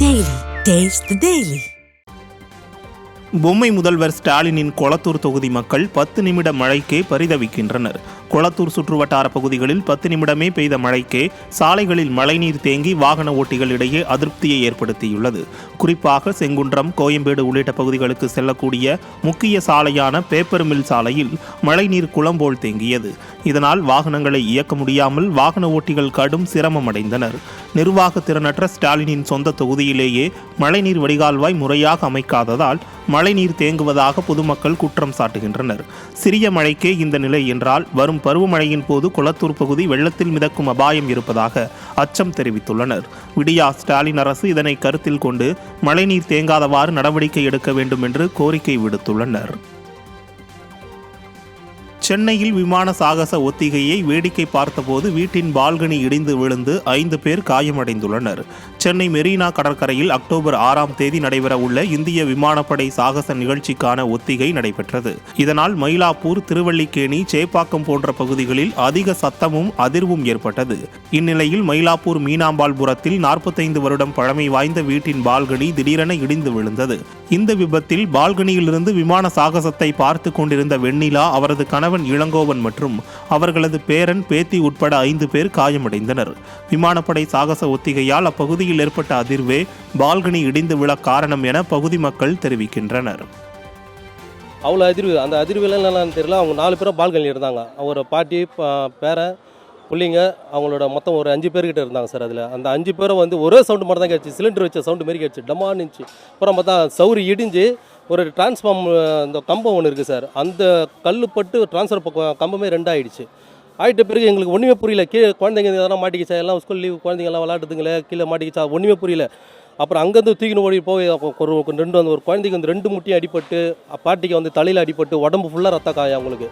Daily taste daily பொம்மை முதல்வர் ஸ்டாலினின் கொளத்தூர் தொகுதி மக்கள் பத்து நிமிட மழைக்கே பரிதவிக்கின்றனர். கொளத்தூர் சுற்றுவட்டார பகுதிகளில் பத்து நிமிடமே பெய்த மழைக்கே சாலைகளில் மழைநீர் தேங்கி வாகன ஓட்டிகளிடையே அதிருப்தியை ஏற்படுத்தியுள்ளது. குறிப்பாக செங்குன்றம் கோயம்பேடு உள்ளிட்ட பகுதிகளுக்கு செல்லக்கூடிய முக்கிய சாலையான பேப்பர் மில் சாலையில் மழைநீர் குளம் போல் தேங்கியது. இதனால் வாகனங்களை இயக்க முடியாமல் வாகன ஓட்டிகள் கடும் சிரமம் அடைந்தனர். நிர்வாக திறனற்ற ஸ்டாலினின் சொந்த தொகுதியிலேயே மழைநீர் வடிகால்வாய் முறையாக அமைக்காததால் மழைநீர் தேங்குவதாக பொதுமக்கள் குற்றம் சாட்டுகின்றனர். சிறிய மழைக்கே இந்த நிலை என்றால் வரும் பருவமழையின் போது குளத்தூர் பகுதி வெள்ளத்தில் மிதக்கும் அபாயம் இருப்பதாக அச்சம் தெரிவித்துள்ளனர். விடியா ஸ்டாலின் அரசு இதனை கருத்தில் கொண்டு மழைநீர் தேங்காதவாறு நடவடிக்கை எடுக்க வேண்டும் என்று கோரிக்கை விடுத்துள்ளனர். சென்னையில் விமான சாகச ஒத்திகையை வேடிக்கை பார்த்தபோது வீட்டின் பால்கனி இடிந்து விழுந்து ஐந்து பேர் காயமடைந்துள்ளனர். சென்னை மெரினா கடற்கரையில் அக்டோபர் ஆறாம் தேதி நடைபெற உள்ள இந்திய விமானப்படை சாகச நிகழ்ச்சிக்கான ஒத்திகை நடைபெற்றது. இதனால் மயிலாப்பூர் திருவல்லிக்கேணி சேப்பாக்கம் போன்ற பகுதிகளில் அதிக சத்தமும் அதிர்வும் ஏற்பட்டது. இந்நிலையில் மயிலாப்பூர் மீனாம்பாள்புரத்தில் நாற்பத்தைந்து வருடம் பழமை வாய்ந்த வீட்டின் பால்கனி திடீரென இடிந்து விழுந்தது. இந்த விபத்தில் பால்கனியிலிருந்து விமான சாகசத்தை பார்த்து கொண்டிருந்த வெண்ணிலா அவரது கணவன் இளங்கோவன் மற்றும் அவர்களது பேரன் பேத்தி உட்பட ஐந்து பேர் காயமடைந்தனர். விமானப்படை சாகச ஒத்திகையால் அப்பகுதியில் ஏற்பட்ட அதிர்வே பால்கனி இடிந்து விழ காரணம் என பகுதி மக்கள் தெரிவிக்கின்றனர். அவ்வளோ அதிர்வு அந்த அதிர்வுலாம் என்னென்னு தெரியல. அவங்க நாலு பேரும் பால்கனியில் இருந்தாங்க. ஒரு பாட்டி பேரன் பிள்ளைங்க அவங்களோட மொத்தம் ஒரு அஞ்சு பேர்கிட்ட இருந்தாங்க சார் அதில். அந்த அஞ்சு பேரும் வந்து ஒரே சவுண்டு மட்டும் தான் கேட்டுச்சு. சிலிண்டர் வச்ச சவுண்டு மாரி கேட்டுச்சு. டமான்னு இருந்துச்சு அப்புறம் பார்த்தா சவுரி இடிஞ்சு ஒரு டிரான்ஸ்ஃபார்ம் அந்த கம்பம் ஒன்று இருக்குது சார். அந்த கல் பட்டு டிரான்ஸ்ஃபர் கம்பமே ரெண்டாயிடுச்சு. ஆயிட்ட பிறகு எங்களுக்கு ஒன்றுமே புரியல. கீழே குழந்தைங்க எதனா மாட்டிக்கிச்சா? எல்லாம் ஸ்கூல் லீவ் குழந்தைங்கலாம் விளாட்டுதுங்களே கீழே மாட்டிக்கிச்சா? ஒன்றுமே புரியல. அப்புறம் அங்கேருந்து தூக்கின்னு ஓடி போய் ஒரு ரெண்டு வந்து ஒரு குழந்தைக்கு வந்து ரெண்டு முட்டியும் அடிபட்டு பாட்டிக்கு வந்து தலையில் அடிபட்டு உடம்பு ஃபுல்லாக ரத்த காயம் அவங்களுக்கு.